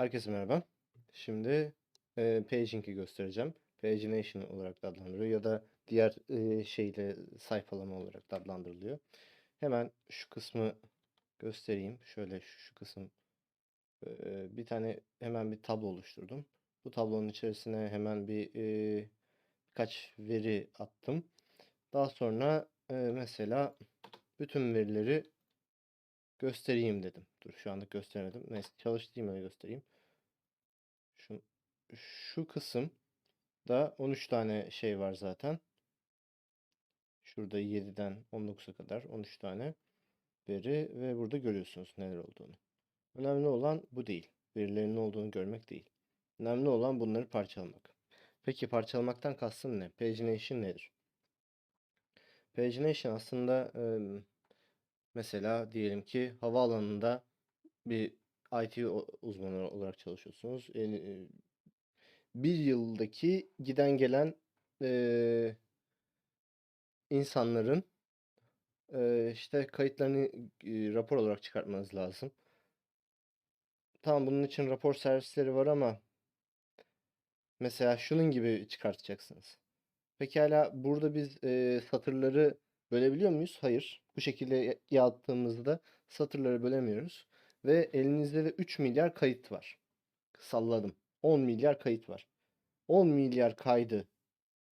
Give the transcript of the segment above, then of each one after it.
Herkese merhaba. Şimdi e, paging'i göstereceğim. Pagination olarak da adlandırılıyor ya da diğer e, şeyle sayfalama olarak da adlandırılıyor. Hemen şu kısmı göstereyim. Şöyle şu, şu kısım e, bir tane hemen bir tablo oluşturdum. Bu tablonun içerisine hemen bir e, birkaç veri attım. Daha sonra e, mesela bütün verileri göstereyim dedim. Dur şu anda gösteremedim. Neyse çalıştığım öyle göstereyim. Şu, şu kısım da 13 tane şey var zaten. Şurada 7'den 19'a kadar 13 tane veri ve burada görüyorsunuz neler olduğunu. Önemli olan bu değil. Verilerin ne olduğunu görmek değil. Önemli olan bunları parçalamak. Peki parçalamaktan kastım ne? Pagination nedir? Pagination aslında e, mesela diyelim ki havaalanında bir IT uzmanı olarak çalışıyorsunuz. Bir yıldaki giden gelen insanların işte kayıtlarını rapor olarak çıkartmanız lazım. Tamam bunun için rapor servisleri var ama mesela şunun gibi çıkartacaksınız. Pekala burada biz e, satırları bölebiliyor muyuz? Hayır. Bu şekilde yaptığımızda satırları bölemiyoruz. Ve elinizde de 3 milyar kayıt var. Salladım. 10 milyar kayıt var. 10 milyar kaydı,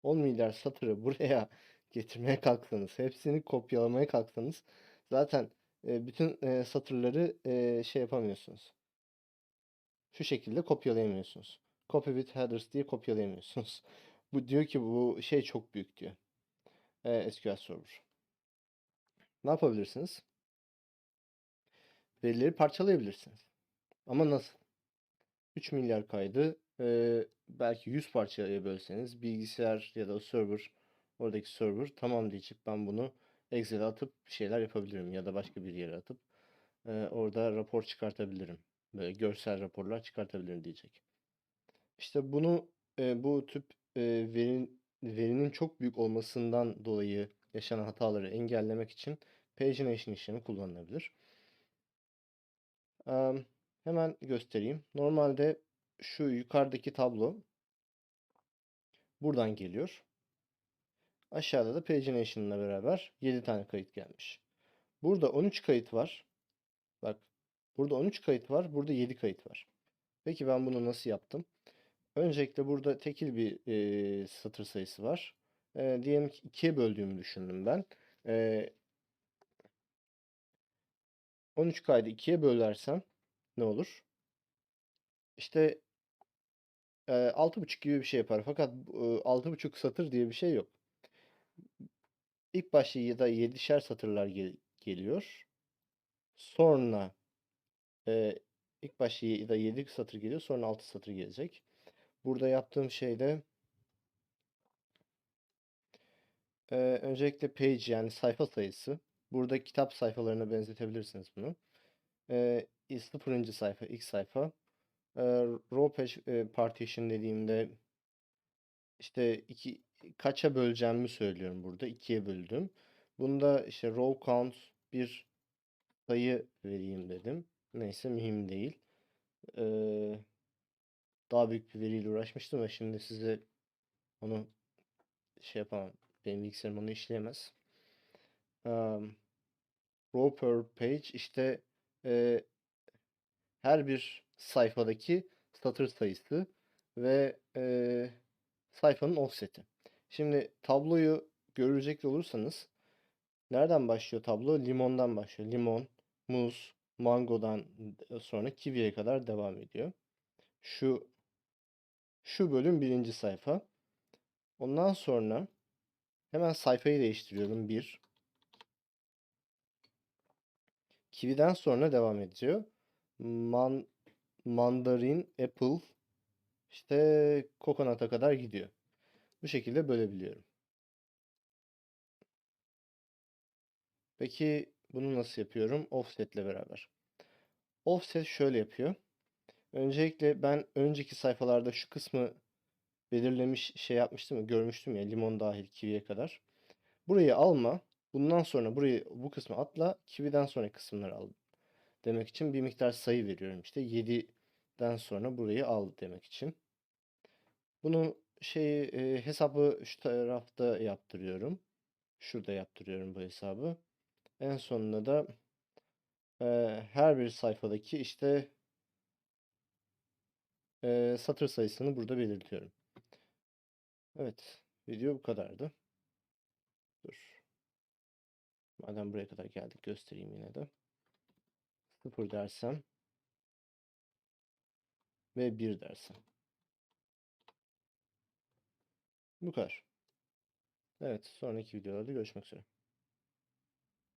10 milyar satırı buraya getirmeye kalksanız, hepsini kopyalamaya kalksanız zaten bütün satırları şey yapamıyorsunuz. Şu şekilde kopyalayamıyorsunuz. Copy with headers diye kopyalayamıyorsunuz. Bu diyor ki bu şey çok büyük diyor. E, SQL Server. Ne yapabilirsiniz? Verileri parçalayabilirsiniz. Ama nasıl? 3 milyar kaydı e, belki 100 parçaya bölseniz bilgisayar ya da server oradaki server tamam diyecek ben bunu Excel'e atıp şeyler yapabilirim ya da başka bir yere atıp e, orada rapor çıkartabilirim. Böyle görsel raporlar çıkartabilirim diyecek. İşte bunu e, bu tip e, verinin, verinin çok büyük olmasından dolayı yaşanan hataları engellemek için pagination işlemi kullanılabilir. Um, hemen göstereyim. Normalde şu yukarıdaki tablo buradan geliyor. Aşağıda da pagination'la beraber 7 tane kayıt gelmiş. Burada 13 kayıt var. Bak burada 13 kayıt var. Burada 7 kayıt var. Peki ben bunu nasıl yaptım? Öncelikle burada tekil bir e, satır sayısı var. E, diyelim ki 2'ye böldüğümü düşündüm ben. E, 13 kaydı 2'ye bölersem ne olur? İşte e, 6.5 gibi bir şey yapar. Fakat e, 6.5 satır diye bir şey yok. İlk başta ya da 7'şer satırlar gel geliyor. Sonra e, ilk başta ya da 7 satır geliyor. Sonra 6 satır gelecek. Burada yaptığım şey de e, öncelikle page yani sayfa sayısı. Burada kitap sayfalarına benzetebilirsiniz bunu. E, sıfırıncı sayfa, ilk sayfa. E, row page partition dediğimde işte iki kaça böleceğimi söylüyorum burada. ikiye böldüm. Bunda işte row count bir sayı vereyim dedim. Neyse mühim değil. Ee, daha büyük bir veriyle uğraşmıştım ve şimdi size onu şey yapamam. Benim bilgisayarım onu işleyemez. Um, row per page işte e, her bir sayfadaki satır sayısı ve e, sayfanın offset'i. Şimdi tabloyu görecek olursanız nereden başlıyor tablo? Limondan başlıyor. Limon, muz, mangodan sonra kiviye kadar devam ediyor. Şu şu bölüm birinci sayfa. Ondan sonra hemen sayfayı değiştiriyorum. Bir. Kivi'den sonra devam ediyor. Man, mandarin, apple, işte coconut'a kadar gidiyor. Bu şekilde bölebiliyorum. Peki bunu nasıl yapıyorum? Offset ile beraber. Offset şöyle yapıyor. Öncelikle ben önceki sayfalarda şu kısmı belirlemiş şey yapmıştım görmüştüm ya limon dahil kiviye kadar. Burayı alma. Bundan sonra burayı bu kısmı atla. Kividen sonra kısımları al. Demek için bir miktar sayı veriyorum işte. 7 den sonra burayı al demek için. Bunu şeyi e, hesabı şu tarafta yaptırıyorum. Şurada yaptırıyorum bu hesabı. En sonunda da e, her bir sayfadaki işte e, satır sayısını burada belirtiyorum. Evet, video bu kadardı. Dur. Madem buraya kadar geldik göstereyim yine de. 0 dersem ve 1 dersem. Bu kadar. Evet, sonraki videolarda görüşmek üzere.